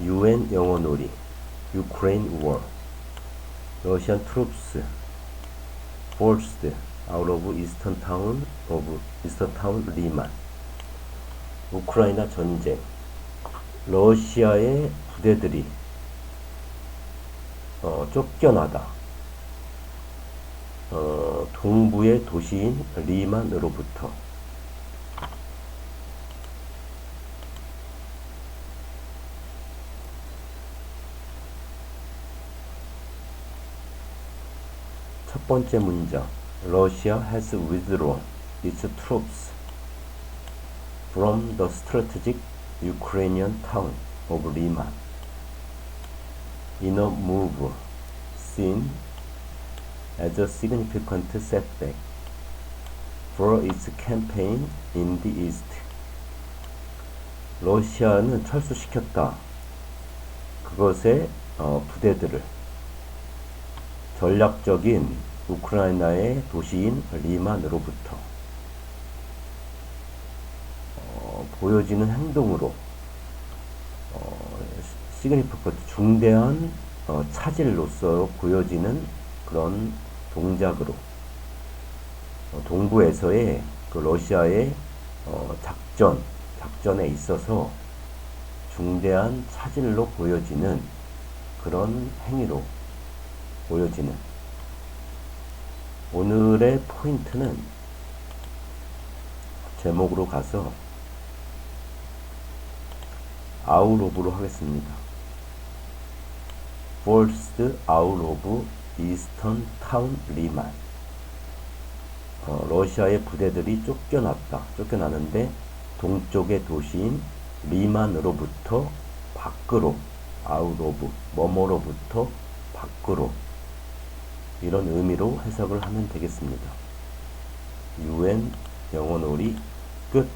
UN 영어놀이 Ukraine war Russian troops forced out of eastern town of eastern town 리만 우크라이나 전쟁 러시아의 부대들이 어, 쫓겨나다 어, 동부의 도시인 리만으로부터 첫 번째 문장 Russia has withdrawn its troops from the strategic Ukrainian town of Liman in a move seen as a significant setback for its campaign in the east. 러시아는 철수시켰다. 그것의 어, 부대들을 전략적인 우크라이나의 도시인 리만으로부터 어, 보여지는 행동으로 어, 시그니피컨트 중대한 어, 차질로서 보여지는 그런 동작으로 어, 동부에서의 그 러시아의 어, 작전 작전에 있어서 중대한 차질로 보여지는 그런 행위로 보여지는 오늘의 포인트는 제목으로 가서 아웃 오브로 하겠습니다. forced out of eastern town 리만 어, 러시아의 부대들이 쫓겨났다. 쫓겨나는데 동쪽의 도시인 리만으로부터 밖으로 out of 뭐뭐로부터 밖으로 이런 의미로 해석을 하면 되겠습니다. UN 영어놀이 끝